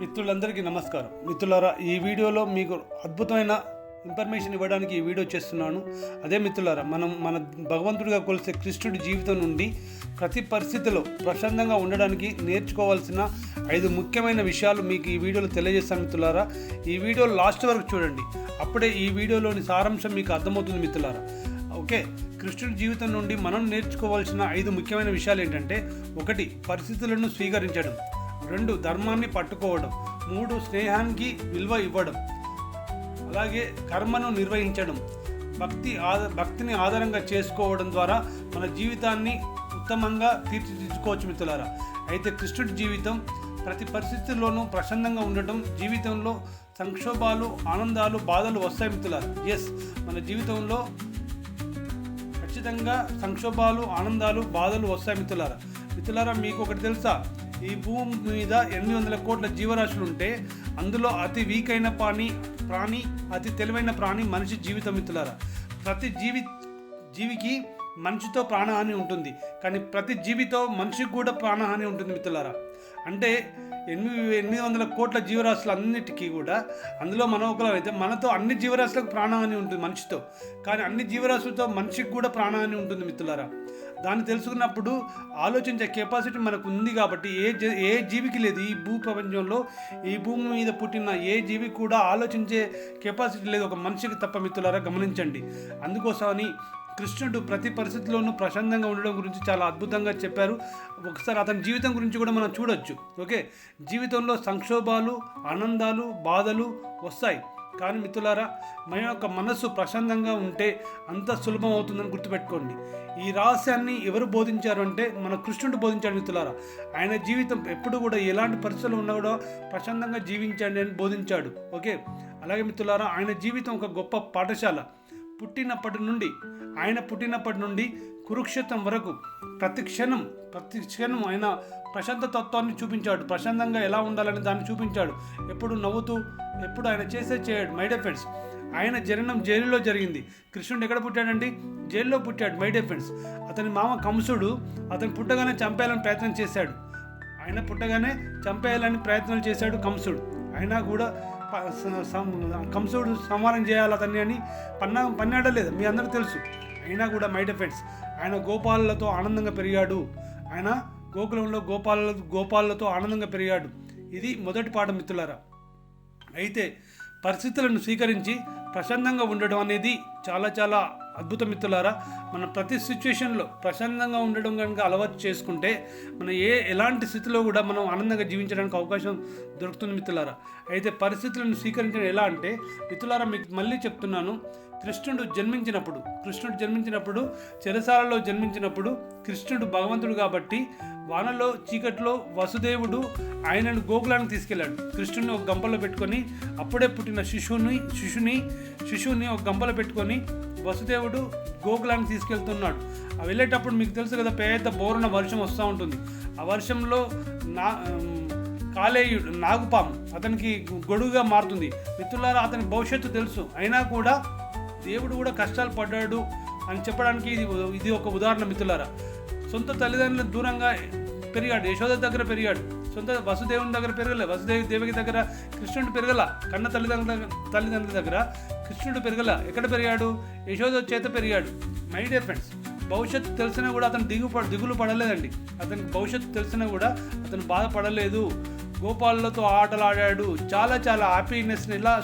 మిత్రులందరికీ నమస్కారం. మిత్రులారా ఈ వీడియోలో మీకు అద్భుతమైన ఇన్ఫర్మేషన్ ఇవ్వడానికి ఈ వీడియో చేస్తున్నాను. అదే మిత్రులారా మనం మన భగవంతుడిగా కొలిసే కృష్ణుడి జీవితం నుండి ప్రతి పరిస్థితిలో ప్రశాంతంగా ఉండడానికి నేర్చుకోవాల్సిన ఐదు ముఖ్యమైన విషయాలు మీకు ఈ వీడియోలో తెలియజేస్తాను మిత్రులారా. ఈ వీడియో లాస్ట్ వరకు చూడండి. అప్పుడే ఈ వీడియోలోని సారాంశం మీకు అర్థమవుతుంది మిత్రులారా. ఓకే కృష్ణుడి జీవితం నుండి మనం నేర్చుకోవాల్సిన ఐదు ముఖ్యమైన విషయాలు ఏంటంటే ఒకటి పరిస్థితులను స్వీకరించడం. రెండు ధర్మాన్ని పట్టుకోవడం మూడు స్నేహానికి విలువ ఇవ్వడం అలాగే కర్మను నిర్వహించడం భక్తి ఆద భక్తిని ఆధారంగా చేసుకోవడం ద్వారా మన జీవితాన్ని ఉత్తమంగా తీర్చిదిద్దుకోవచ్చు మిత్రులారా. అయితే కృష్ణుడి జీవితం ప్రతి పరిస్థితుల్లోనూ ప్రసన్నంగా ఉండటం జీవితంలో సంక్షోభాలు ఆనందాలు బాధలు వస్తాయి మిత్రులారా. ఎస్ మన జీవితంలో ఖచ్చితంగా సంక్షోభాలు ఆనందాలు బాధలు వస్తాయి మిత్రులారా. మిత్రులారా మీకు ఒకటి తెలుసా? ఈ భూమి మీద ఎనిమిది వందల కోట్ల జీవరాశులు ఉంటే అందులో అతి వీక్ అయిన ప్రాణి ప్రాణి అతి తెలివైన ప్రాణి మనిషి జీవితం మిత్రులారా. ప్రతి జీవి జీవికి మనిషితో ప్రాణహాని ఉంటుంది. కానీ ప్రతి జీవితో మనిషికి కూడా ప్రాణహాని ఉంటుంది మిత్రులారా. అంటే ఎనిమిది ఎనిమిది వందల కోట్ల జీవరాశులు అన్నిటికీ కూడా అందులో మనం ఒకరు అయితే మనతో అన్ని జీవరాశులకు ప్రాణహాని ఉంటుంది మనిషితో. కానీ అన్ని జీవరాశులతో మనిషికి కూడా ప్రాణహాని ఉంటుంది మిత్రులారా. దాన్ని తెలుసుకున్నప్పుడు ఆలోచించే కెపాసిటీ మనకు ఉంది కాబట్టి ఏ జీ- ఏ జీవికి లేదు ఈ భూ ప్రపంచంలో. ఈ భూమి మీద పుట్టిన ఏ జీవికి కూడా ఆలోచించే కెపాసిటీ లేదు ఒక మనిషికి తప్ప మిత్రులారా గమనించండి. అందుకోసమని కృష్ణుడు ప్రతి పరిస్థితిలోనూ ప్రశాంతంగా ఉండడం గురించి చాలా అద్భుతంగా చెప్పారు. ఒకసారి అతని జీవితం గురించి కూడా మనం చూడొచ్చు. ఓకే? జీవితంలో సంక్షోభాలు ఆనందాలు బాధలు వస్తాయి. కానీ మిత్రులారా మన యొక్క మనస్సు ప్రశాంతంగా ఉంటే అంత సులభం అవుతుందని గుర్తుపెట్టుకోండి. ఈ రహస్యాన్ని ఎవరు బోధించారు అంటే మన కృష్ణుడు బోధించాడు మిత్రులారా. ఆయన జీవితం ఎప్పుడు కూడా ఎలాంటి పరిస్థితులు ఉన్నా కూడా ప్రశాంతంగా జీవించండి అని బోధించాడు. ఓకే? అలాగే మిత్రులారా ఆయన జీవితం ఒక గొప్ప పాఠశాల. పుట్టినప్పటి నుండి ఆయన పుట్టినప్పటి నుండి కురుక్షేత్రం వరకు ప్రతి క్షణం ప్రతి క్షణం ఆయన ప్రశాంత తత్వాన్ని చూపించాడు. ప్రశాంతంగా ఎలా ఉండాలని దాన్ని చూపించాడు. ఎప్పుడు నవ్వుతూ ఎప్పుడు ఆయన చేసే చేయడు. మై ఫ్రెండ్స్ ఆయన జననం జైలులో జరిగింది. కృష్ణుడు ఎక్కడ పుట్టాడండి? జైల్లో పుట్టాడు మై ఫ్రెండ్స్ అతని మామ కంసుడు అతను పుట్టగానే చంపేయాలని ప్రయత్నం చేశాడు. ఆయన పుట్టగానే చంపేయాలని ప్రయత్నాలు చేశాడు కంసుడు. అయినా కూడా కంసుడు సంహారం చేయాలి అతన్ని అని పన్నా పన్నాడలేదు మీ అందరికీ తెలుసు. అయినా కూడా మై డిఫెన్స్ ఆయన గోపాలతో ఆనందంగా పెరిగాడు. ఆయన గోకులంలో గోపాల గోపాలతో ఆనందంగా పెరిగాడు. ఇది మొదటి పాఠం మిత్రులారా. అయితే పరిస్థితులను స్వీకరించి ప్రశాంతంగా ఉండడం అనేది చాలా చాలా అద్భుత మిత్రులారా మన ప్రతి సిచ్యువేషన్లో ప్రశాంతంగా ఉండడం కనుక అలవాటు చేసుకుంటే మన ఏ ఎలాంటి స్థితిలో కూడా మనం ఆనందంగా జీవించడానికి అవకాశం దొరుకుతుంది మిత్రులారా. అయితే పరిస్థితులను స్వీకరించడం ఎలా అంటే మిత్రులారా మీకు మళ్ళీ చెప్తున్నాను. కృష్ణుడు జన్మించినప్పుడు కృష్ణుడు జన్మించినప్పుడు చెరసాలలో జన్మించినప్పుడు కృష్ణుడు భగవంతుడు కాబట్టి వానలో చీకట్లో వసుదేవుడు ఆయనను గోకులానికి తీసుకెళ్ళాడు. కృష్ణుడిని ఒక గంపలో పెట్టుకొని అప్పుడే పుట్టిన శిశువుని శిశుని శిశువుని ఒక గంపలో పెట్టుకొని వసుదేవుడు గోకులానికి తీసుకెళ్తున్నాడు. ఆ వెళ్ళేటప్పుడు మీకు తెలుసు కదా పెద్ద బోరున వర్షం వస్తూ ఉంటుంది. ఆ వర్షంలో నా కాలేయుడు నాగుపాము అతనికి గొడుగుగా మారుతుంది. మిత్రులారా అతని భవిష్యత్తు తెలుసు. అయినా కూడా దేవుడు కూడా కష్టాలు పడ్డాడు అని చెప్పడానికి ఇది ఇది ఒక ఉదాహరణ మిత్రులారా. సొంత తల్లిదండ్రుల దూరంగా పెరిగాడు యశోద దగ్గర పెరిగాడు. సొంత వసుదేవుని దగ్గర పెరగలే. వసుదేవి దేవికి దగ్గర కృష్ణుడు పెరగల. కన్న తల్లిదండ్రుల తల్లిదండ్రుల దగ్గర కృష్ణుడు పెరగల. ఎక్కడ పెరిగాడు? యశోద చేత పెరిగాడు. మై డియర్ ఫ్రెండ్స్ భవిష్యత్తు తెలిసినా కూడా అతను దిగు దిగులు పడలేదండి. అతనికి భవిష్యత్తు తెలిసినా కూడా అతను బాధపడలేదు. గోపాలతో ఆటలు ఆడాడు చాలా చాలా హ్యాపీనెస్ని ఇలా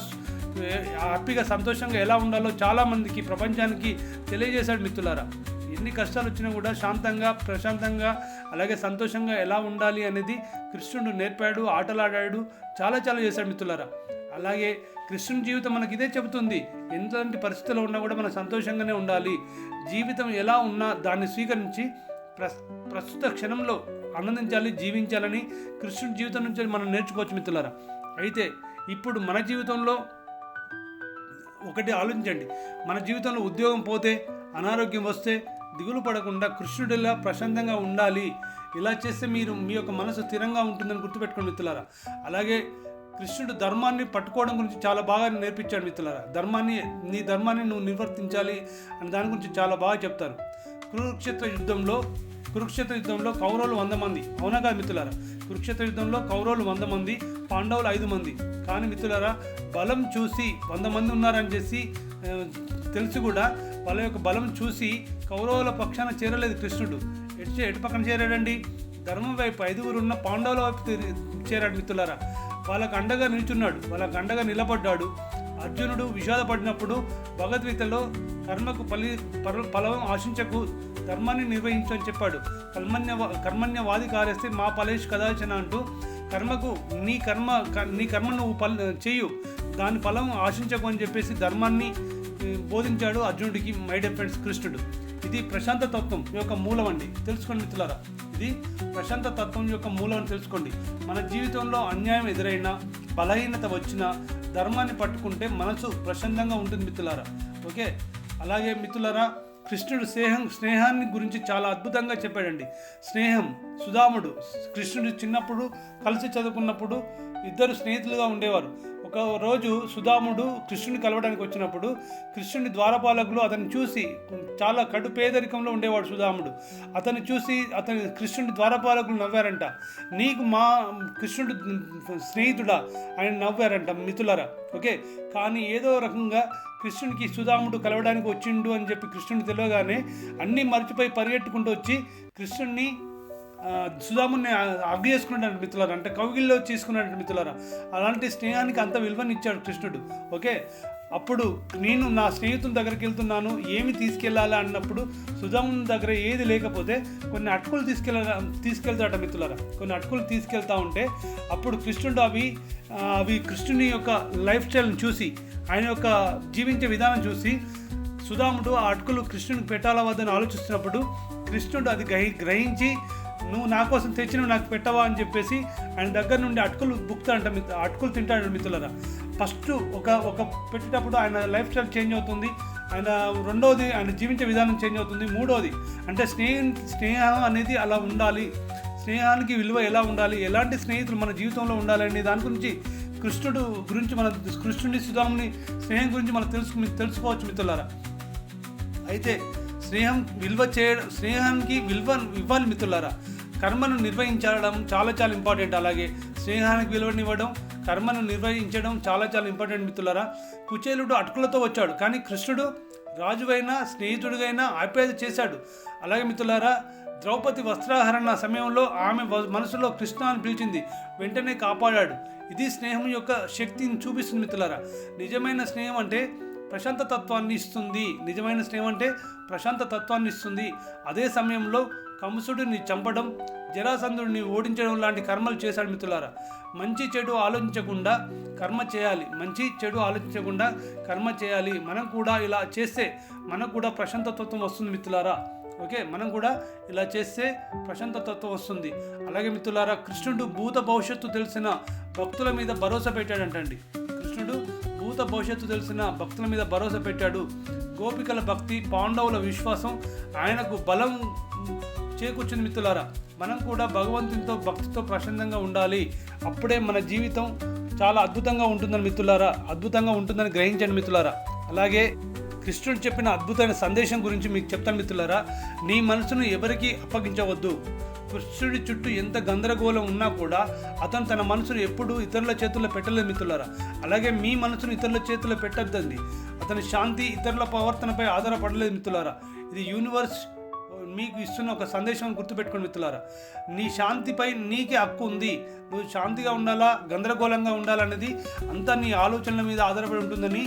హ్యాపీగా సంతోషంగా ఎలా ఉండాలో చాలామందికి ప్రపంచానికి తెలియజేశాడు మిత్రులారా. ఎన్ని కష్టాలు వచ్చినా కూడా శాంతంగా ప్రశాంతంగా అలాగే సంతోషంగా ఎలా ఉండాలి అనేది కృష్ణుడు నేర్పాడు ఆటలాడాడు చాలా చాలా చేశాడు మిత్రులారా. అలాగే కృష్ణుని జీవితం మనకి ఇదే చెబుతుంది ఎంతటి పరిస్థితుల్లో ఉన్నా కూడా మనం సంతోషంగానే ఉండాలి. జీవితం ఎలా ఉన్నా దాన్ని స్వీకరించి ప్రస్ ప్రస్తుత క్షణంలో ఆనందించాలి జీవించాలని కృష్ణుడి జీవితం నుంచి మనం నేర్చుకోవచ్చు మిత్రులారా. అయితే ఇప్పుడు మన జీవితంలో ఒకటి ఆలోచించండి. మన జీవితంలో ఉద్యోగం పోతే అనారోగ్యం వస్తే దిగులు పడకుండా కృష్ణుడిలా ప్రశాంతంగా ఉండాలి. ఇలా చేస్తే మీరు మీ యొక్క మనసు స్థిరంగా ఉంటుందని గుర్తుపెట్టుకోండి మిత్రులారా. అలాగే కృష్ణుడు ధర్మాన్ని పట్టుకోవడం గురించి చాలా బాగా నేర్పించాడు మిత్రులారా. ధర్మాన్ని నీ ధర్మాన్ని నువ్వు నిర్వర్తించాలి అని దాని గురించి చాలా బాగా చెప్తారు. కురుక్షేత్ర యుద్ధంలో కురుక్షేత్ర యుద్ధంలో కౌరవులు వంద మంది. అవునా కాదు మిత్రులారా? కురుక్షేత్ర యుద్ధంలో కౌరవులు వంద మంది పాండవులు ఐదు మంది. కానీ మిత్రులారా బలం చూసి వంద మంది ఉన్నారని చేసి తెలిసి కూడా వాళ్ళ యొక్క బలం చూసి కౌరవుల పక్షాన చేరలేదు కృష్ణుడు. ఎటు ఎటు పక్కన చేరాడండి? ధర్మం వైపు ఐదుగురు ఉన్న పాండవుల వైపు చేరాడు మిత్రులారా. వాళ్ళకు అండగా నిల్చున్నాడు. వాళ్ళకు అండగా నిలబడ్డాడు. అర్జునుడు విషాదపడినప్పుడు భగవద్గీతలో కర్మకు ఫలి ఫలం ఆశించకు ధర్మాన్ని నిర్వహించు అని చెప్పాడు. కర్మణ్య కర్మణ్యవాది కార్యస్తే మా ఫలేష్ కదాల్చిన అంటూ కర్మకు నీ కర్మ నీ కర్మ నువ్వు ఫల చేయు దాని ఫలం ఆశించకు అని చెప్పేసి ధర్మాన్ని బోధించాడు అర్జునుడికి మై డియర్ కృష్ణుడు. ఇది ప్రశాంత తత్వం యొక్క మూలం అండి. తెలుసుకోండి మిత్రులారా. ఇది ప్రశాంత తత్వం యొక్క మూలం అని తెలుసుకోండి. మన జీవితంలో అన్యాయం ఎదురైనా బలహీనత వచ్చినా ధర్మాన్ని పట్టుకుంటే మనసు ప్రశాంతంగా ఉంటుంది మిత్రులారా. ఓకే? అలాగే మిత్రులారా కృష్ణుడు స్నేహం స్నేహాన్ని గురించి చాలా అద్భుతంగా చెప్పాడండి. స్నేహం సుధాముడు కృష్ణుడు చిన్నప్పుడు కలిసి చదువుకున్నప్పుడు ఇద్దరు స్నేహితులుగా ఉండేవారు. ఒక రోజు సుధాముడు కృష్ణుని కలవడానికి వచ్చినప్పుడు కృష్ణుని ద్వారపాలకులు అతన్ని చూసి చాలా కడు పేదరికంలో ఉండేవాడు సుధాముడు. అతన్ని చూసి అతని కృష్ణుని ద్వారపాలకులు నవ్వారంట. నీకు మా కృష్ణుడు స్నేహితుడా? ఆయన నవ్వారంట మిథులరా. ఓకే? కానీ ఏదో రకంగా కృష్ణునికి సుధాముడు కలవడానికి వచ్చిండు అని చెప్పి కృష్ణుడు తెలియగానే అన్నీ మర్చిపోయి పరిగెట్టుకుంటూ వచ్చి కృష్ణుడిని సుధాముని అగ్గు చేసుకున్నాడు మిత్రులారా అంటే కౌగిల్లో తీసుకున్నాడు మిత్రులారా అలాంటి స్నేహానికి అంత విలువనిచ్చాడు కృష్ణుడు ఓకే? అప్పుడు నేను నా స్నేహితుని దగ్గరికి వెళ్తున్నాను ఏమి తీసుకెళ్ళాలి అన్నప్పుడు సుధాముని దగ్గర ఏది లేకపోతే కొన్ని అటుకులు తీసుకెళ్ళ తీసుకెళ్తాడట మిత్రులారా కొన్ని అటుకులు తీసుకెళ్తా ఉంటే అప్పుడు కృష్ణుడు అవి అవి కృష్ణుని యొక్క లైఫ్ స్టైల్ని చూసి ఆయన యొక్క జీవించే విధానం చూసి సుధాముడు ఆ అటుకులు కృష్ణునికి పెట్టాలా వద్దని ఆలోచిస్తున్నప్పుడు కృష్ణుడు అది గ్రహి గ్రహించి నువ్వు నా కోసం తెచ్చి నువ్వు నాకు పెట్టవా అని చెప్పేసి ఆయన దగ్గర నుండి అటుకులు బుక్తాడంట మిత్ర అటుకులు తింటాడు మిత్రులరా. ఫస్ట్ ఒక ఒక పెట్టేటప్పుడు ఆయన లైఫ్ స్టైల్ చేంజ్ అవుతుంది. ఆయన రెండవది ఆయన జీవించే విధానం చేంజ్ అవుతుంది. మూడవది అంటే స్నేహం స్నేహం అనేది అలా ఉండాలి. స్నేహానికి విలువ ఎలా ఉండాలి? ఎలాంటి స్నేహితులు మన జీవితంలో ఉండాలని దాని గురించి కృష్ణుడు గురించి మన కృష్ణుడి సుధాముని స్నేహం గురించి మనం తెలుసు తెలుసుకోవచ్చు మిత్రులారా. అయితే స్నేహం విలువ చేయడం స్నేహానికి విలువ ఇవ్వాలి మిత్రులారా కర్మను నిర్వహించడం చాలా చాలా ఇంపార్టెంట్ అలాగే స్నేహానికి విలువనివ్వడం కర్మను నిర్వహించడం చాలా చాలా ఇంపార్టెంట్ మిత్రులారా. కుచేలుడు అటుకులతో వచ్చాడు కానీ కృష్ణుడు రాజువైనా స్నేహితుడిగైనా ఆప్యాయత చేశాడు. అలాగే మిత్రులారా ద్రౌపది వస్త్రాహరణ సమయంలో ఆమె మనసులో కృష్ణ అని పిలిచింది వెంటనే కాపాడాడు. ఇది స్నేహం యొక్క శక్తిని చూపిస్తుంది మిత్రులారా. నిజమైన స్నేహం అంటే ప్రశాంత తత్వాన్ని ఇస్తుంది. నిజమైన స్నేహం అంటే ప్రశాంత తత్వాన్ని ఇస్తుంది. అదే సమయంలో కంసుడిని చంపడం జరాసంధుడిని ఓడించడం లాంటి కర్మలు చేశాడు మిత్రులారా. మంచి చెడు ఆలోచించకుండా కర్మ చేయాలి. మంచి చెడు ఆలోచించకుండా కర్మ చేయాలి. మనం కూడా ఇలా చేస్తే మనకు కూడా ప్రశాంత తత్వం వస్తుంది మిత్రులారా. ఓకే? మనం కూడా ఇలా చేస్తే ప్రశాంత తత్వం వస్తుంది. అలాగే మిత్రులారా కృష్ణుడు భూత భవిష్యత్తు తెలిసిన భక్తుల మీద భరోసా పెట్టాడంటండి. అండి భూత భవిష్యత్తు తెలిసిన భక్తుల మీద భరోసా పెట్టాడు. గోపికల భక్తి పాండవుల విశ్వాసం ఆయనకు బలం చేకూర్చింది మిత్రులారా. మనం కూడా భగవంతునితో భక్తితో ప్రశాంతంగా ఉండాలి. అప్పుడే మన జీవితం చాలా అద్భుతంగా ఉంటుందని మిత్రులారా. అద్భుతంగా ఉంటుందని గ్రహించండి మిత్రులారా. అలాగే కృష్ణుడు చెప్పిన అద్భుతమైన సందేశం గురించి మీకు చెప్తాను మిత్రులారా. నీ మనసును ఎవరికీ అప్పగించవద్దు. కృష్ణుడి చుట్టూ ఎంత గందరగోళం ఉన్నా కూడా అతను తన మనసును ఎప్పుడూ ఇతరుల చేతుల్లో పెట్టలేదు మిత్రులారా. అలాగే మీ మనసును ఇతరుల చేతుల్లో పెట్టద్దండి. అతని శాంతి ఇతరుల ప్రవర్తనపై ఆధారపడలేదు మిత్రులారా. ఇది యూనివర్స్ మీకు ఇస్తున్న ఒక సందేశం గుర్తుపెట్టుకోండి మిత్రులారా. నీ శాంతిపై నీకే హక్కు ఉంది. నువ్వు శాంతిగా ఉండాలా గందరగోళంగా ఉండాలనేది అంతా నీ ఆలోచనల మీద ఆధారపడి ఉంటుందని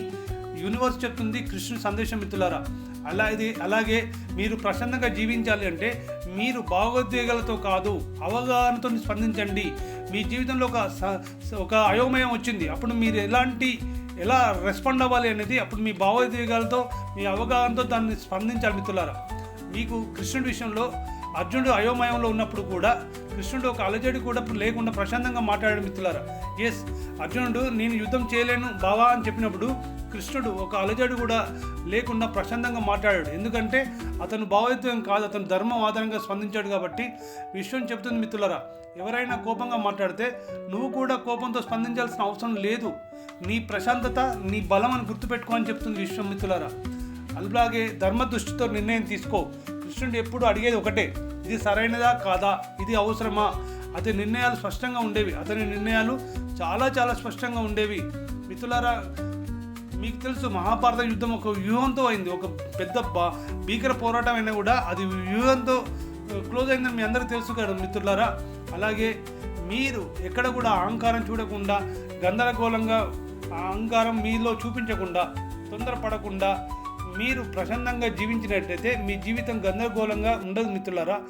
యూనివర్స్ చెప్తుంది కృష్ణుని సందేశం మిత్రులారా. అలాగే అలాగే మీరు ప్రశాంతంగా జీవించాలి అంటే మీరు భావోద్వేగాలతో కాదు అవగాహనతో స్పందించండి. మీ జీవితంలో ఒక స- ఒక అయోమయం వచ్చింది. అప్పుడు మీరు ఎలాంటి ఎలా రెస్పాండ్ అవ్వాలి అనేది అప్పుడు మీ భావోద్వేగాలతో మీ అవగాహనతో దాన్ని స్పందించాలి మిత్రులారా. మీకు కృష్ణుడి విషయంలో అర్జునుడు అయోమయంలో ఉన్నప్పుడు కూడా కృష్ణుడు ఒక అలజడి కూడా లేకుండా ప్రశాంతంగా మాట్లాడాడు మిత్రులారా. ఎస్ అర్జునుడు నేను యుద్ధం చేయలేను బావా అని చెప్పినప్పుడు కృష్ణుడు ఒక అలజడు కూడా లేకుండా ప్రశాంతంగా మాట్లాడాడు. ఎందుకంటే అతను భావోద్వేగం కాదు అతను ధర్మం ఆధారంగా స్పందించాడు కాబట్టి విశ్వం చెప్తుంది మిత్రులరా. ఎవరైనా కోపంగా మాట్లాడితే నువ్వు కూడా కోపంతో స్పందించాల్సిన అవసరం లేదు. నీ ప్రశాంతత నీ బలం అని గుర్తుపెట్టుకో అని చెప్తుంది విశ్వం మిత్రులరా. అలాగే ధర్మ దృష్టితో నిర్ణయం తీసుకో. కృష్ణుడు ఎప్పుడు అడిగేది ఒకటే ఇది సరైనదా కాదా? ఇది అవసరమా? అతని నిర్ణయాలు స్పష్టంగా ఉండేవి. అతని నిర్ణయాలు చాలా చాలా స్పష్టంగా ఉండేవి. మిత్రులారా మీకు తెలుసు మహాభారత యుద్ధం ఒక వ్యూహంతో అయింది. ఒక పెద్ద భీకర పోరాటం అయినా కూడా అది వ్యూహంతో క్లోజ్ అయిందని మీ అందరికీ తెలుసు కదా మిత్రులారా. అలాగే మీరు ఎక్కడ కూడా అహంకారం చూడకుండా గందరగోళంగా అహంకారం మీలో చూపించకుండా తొందరపడకుండా మీరు ప్రశాంతంగా జీవించినట్లయితే మీ జీవితం గందరగోళంగా ఉండదు మిత్రులారా.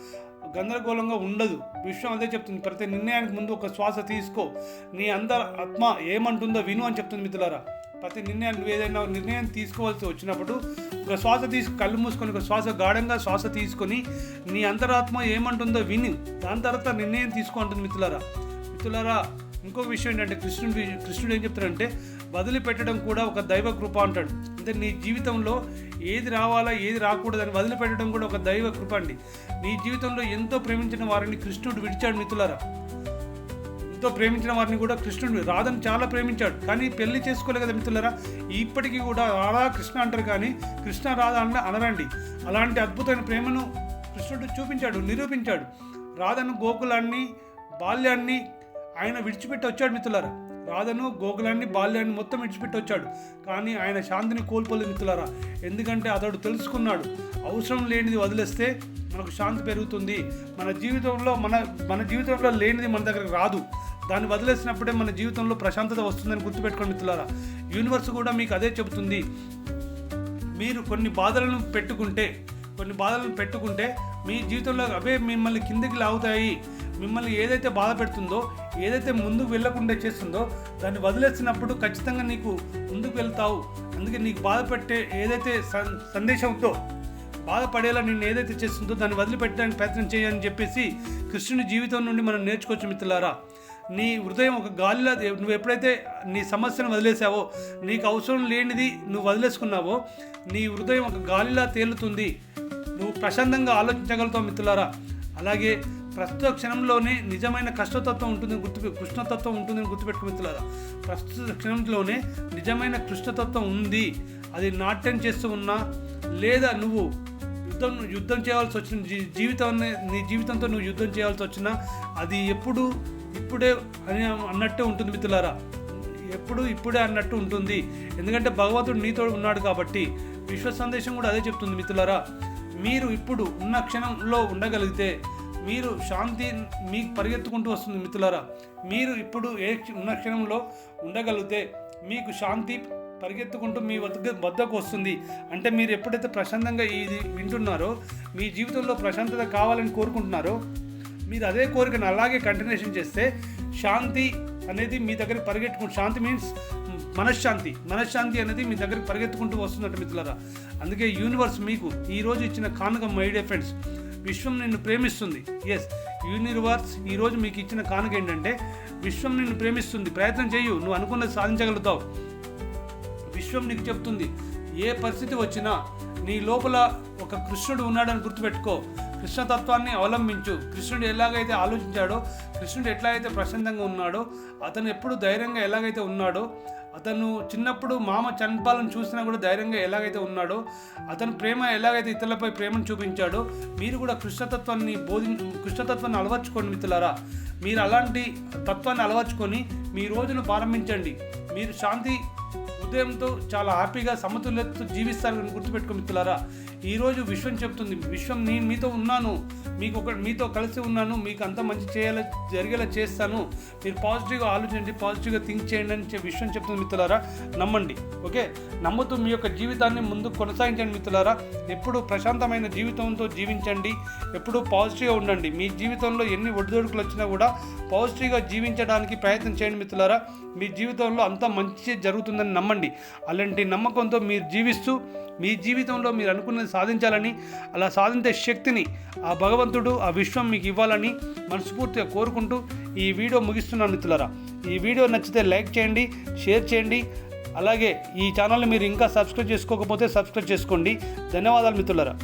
గందరగోళంగా ఉండదు. విశ్వం అదే చెప్తుంది. ప్రతి నిర్ణయానికి ముందు ఒక శ్వాస తీసుకో. నీ అందర ఆత్మ ఏమంటుందో విను అని చెప్తుంది మిత్రులారా. ప్రతి నిర్ణయం నువ్వు ఏదైనా నిర్ణయం తీసుకోవాల్సి వచ్చినప్పుడు ఒక శ్వాస తీసుకు కళ్ళు మూసుకొని ఒక శ్వాస గాఢంగా శ్వాస తీసుకొని నీ అంతరాత్మ ఏమంటుందో విని దాని తర్వాత నిర్ణయం తీసుకుంటుంది మిత్రులారా. మిత్రులారా విషయం ఏంటంటే కృష్ణుడు కృష్ణుడు ఏం చెప్తాడంటే వదిలిపెట్టడం కూడా ఒక దైవ కృప అంటాడు. అంటే నీ జీవితంలో ఏది రావాలా ఏది రాకూడదని వదిలిపెట్టడం కూడా ఒక దైవ కృప అండి. నీ జీవితంలో ఎంతో ప్రేమించిన వారిని కృష్ణుడు విడిచాడు మిత్రులారా. ఎంతో ప్రేమించిన వారిని కూడా కృష్ణుడు రాధను చాలా ప్రేమించాడు. కానీ పెళ్ళి చేసుకోలే కదా మిత్రులరా? ఇప్పటికీ కూడా రాధా కృష్ణ అంటారు కానీ కృష్ణ రాధ అన్న అనరండి. అలాంటి అద్భుతమైన ప్రేమను కృష్ణుడు చూపించాడు నిరూపించాడు. రాధను గోకులాన్ని బాల్యాన్ని ఆయన విడిచిపెట్టి వచ్చాడు మిత్రులారా. రాధను గోకులాన్ని బాల్యాన్ని మొత్తం విడిచిపెట్టి వచ్చాడు. కానీ ఆయన శాంతిని కోల్పోలేదు మిత్రులారా. ఎందుకంటే అతడు తెలుసుకున్నాడు అవసరం లేనిది వదిలేస్తే మనకు శాంతి పెరుగుతుంది. మన జీవితంలో మన మన జీవితంలో లేనిది మన దగ్గరకు రాదు. దాన్ని వదిలేసినప్పుడే మన జీవితంలో ప్రశాంతత వస్తుందని గుర్తుపెట్టుకోండి మిత్రులారా. యూనివర్స్ కూడా మీకు అదే చెబుతుంది. మీరు కొన్ని బాధలను పెట్టుకుంటే కొన్ని బాధలను పెట్టుకుంటే మీ జీవితంలో అవే మిమ్మల్ని కిందికి లాగుతాయి. మిమ్మల్ని ఏదైతే బాధ పెడుతుందో ఏదైతే ముందుకు వెళ్ళకుండా చేస్తుందో దాన్ని వదిలేసినప్పుడు ఖచ్చితంగా నీకు ముందుకు వెళ్తావు. అందుకే నీకు బాధ పెట్టే ఏదైతే సం- సందేశం ఉందో బాధపడేలా నిన్ను ఏదైతే చేస్తుందో దాన్ని వదిలిపెట్టడానికి ప్రయత్నం చేయని చెప్పేసి కృష్ణుని జీవితం నుండి మనం నేర్చుకోవచ్చు మిత్రులారా. నీ హృదయం ఒక గాలిలా నువ్వు ఎప్పుడైతే నీ సమస్యను వదిలేసావో నీకు అవసరం లేనిది నువ్వు వదిలేసుకున్నావో నీ హృదయం ఒక గాలిలా తేలుతుంది. నువ్వు ప్రశాంతంగా ఆలోచించగలుగుతావు మిత్రులారా. అలాగే ప్రస్తుత క్షణంలోనే నిజమైన కష్టతత్వం ఉంటుందని గుర్తు కృష్ణతత్వం ఉంటుందని గుర్తుపెట్టుకో మిత్రులారా. ప్రస్తుత క్షణంలోనే నిజమైన కృష్ణతత్వం ఉంది. అది నాట్యం చేస్తూ ఉన్నా లేదా నువ్వు యుద్ధం యుద్ధం చేయాల్సి వచ్చిన జీ- జీవితాన్ని నీ జీవితంతో నువ్వు యుద్ధం చేయాల్సి వచ్చినా అది ఎప్పుడు ఇప్పుడే అని అన్నట్టే ఉంటుంది మిత్రులారా. ఎప్పుడు ఇప్పుడే అన్నట్టు ఉంటుంది. ఎందుకంటే భగవంతుడు నీతో ఉన్నాడు కాబట్టి విశ్వ సందేశం కూడా అదే చెప్తుంది మిత్రులారా. మీరు ఇప్పుడు ఉన్న క్షణంలో ఉండగలిగితే మీరు శాంతి మీకు పరిగెత్తుకుంటూ వస్తుంది మిత్రులారా. మీరు ఇప్పుడు ఏ ఉన్న క్షణంలో ఉండగలిగితే మీకు శాంతి పరిగెత్తుకుంటూ మీ వద్ద వద్దకు వస్తుంది. అంటే మీరు ఎప్పుడైతే ప్రశాంతంగా ఇది వింటున్నారో మీ జీవితంలో ప్రశాంతత కావాలని కోరుకుంటున్నారో మీరు అదే కోరికను అలాగే కంటిన్యూషన్ చేస్తే శాంతి అనేది మీ దగ్గర పరిగెట్టుకుంటు శాంతి మీన్స్ మనశ్శాంతి. మనశ్శాంతి అనేది మీ దగ్గర పరిగెత్తుకుంటూ వస్తున్నట్టు మిత్రులరా. అందుకే యూనివర్స్ మీకు ఈరోజు ఇచ్చిన కానుక మై డే ఫ్రెండ్స్ విశ్వం నిన్ను ప్రేమిస్తుంది. ఎస్ యూనివర్స్ ఈరోజు మీకు ఇచ్చిన కానుక ఏంటంటే విశ్వం నిన్ను ప్రేమిస్తుంది. ప్రయత్నం చేయు నువ్వు అనుకున్నది సాధించగలుగుతావు. విశ్వం నీకు చెప్తుంది. ఏ పరిస్థితి వచ్చినా నీ లోపల ఒక కృష్ణుడు ఉన్నాడని గుర్తుపెట్టుకో. కృష్ణతత్వాన్ని అవలంబించు. కృష్ణుడు ఎలాగైతే ఆలోచించాడో కృష్ణుడు ఎట్లాగైతే ప్రశాంతంగా ఉన్నాడో అతను ఎప్పుడు ధైర్యంగా ఎలాగైతే ఉన్నాడో అతను చిన్నప్పుడు మామ చనిపాలను చూసినా కూడా ధైర్యంగా ఎలాగైతే ఉన్నాడో అతను ప్రేమ ఎలాగైతే ఇతరులపై ప్రేమను చూపించాడో మీరు కూడా కృష్ణతత్వాన్ని బోధి కృష్ణతత్వాన్ని అలవర్చుకోండి మిత్రులారా. మీరు అలాంటి తత్వాన్ని అలవర్చుకొని మీ రోజును ప్రారంభించండి. మీరు శాంతి హృదయంతో చాలా హ్యాపీగా సమతుల్యతతో జీవిస్తారని గుర్తుపెట్టుకో మిత్రులారా. ఈరోజు విశ్వం చెప్తుంది విశ్వం నేను మీతో ఉన్నాను మీకు ఒక మీతో కలిసి ఉన్నాను మీకు అంత మంచి చేయాల జరిగేలా చేస్తాను. మీరు పాజిటివ్గా ఆలోచించండి పాజిటివ్గా థింక్ చేయండి అని విశ్వం చెప్తుంది మిత్రులారా నమ్మండి ఓకే? నమ్ముతూ మీ యొక్క జీవితాన్ని ముందుకు కొనసాగించండి మిత్రులారా. ఎప్పుడు ప్రశాంతమైన జీవితంతో జీవించండి ఎప్పుడు పాజిటివ్గా ఉండండి. మీ జీవితంలో ఎన్ని ఒడిదొడుకులు వచ్చినా కూడా పాజిటివ్గా జీవించడానికి ప్రయత్నం చేయండి మిత్రులారా. మీ జీవితంలో అంత మంచి జరుగుతుందని నమ్మండి. అలాంటి నమ్మకంతో మీరు జీవిస్తూ మీ జీవితంలో మీరు అనుకున్న సాధించాలని అలా సాధించే శక్తిని ఆ భగవంతుడు ఆ విశ్వం మీకు ఇవ్వాలని మనస్ఫూర్తిగా కోరుకుంటూ ఈ వీడియో ముగిస్తున్నాను మిత్రులరా. ఈ వీడియో నచ్చితే లైక్ చేయండి షేర్ చేయండి. అలాగే ఈ ఛానల్ని మీరు ఇంకా సబ్స్క్రైబ్ చేసుకోకపోతే సబ్స్క్రైబ్ చేసుకోండి. ధన్యవాదాలు మిత్రులరా.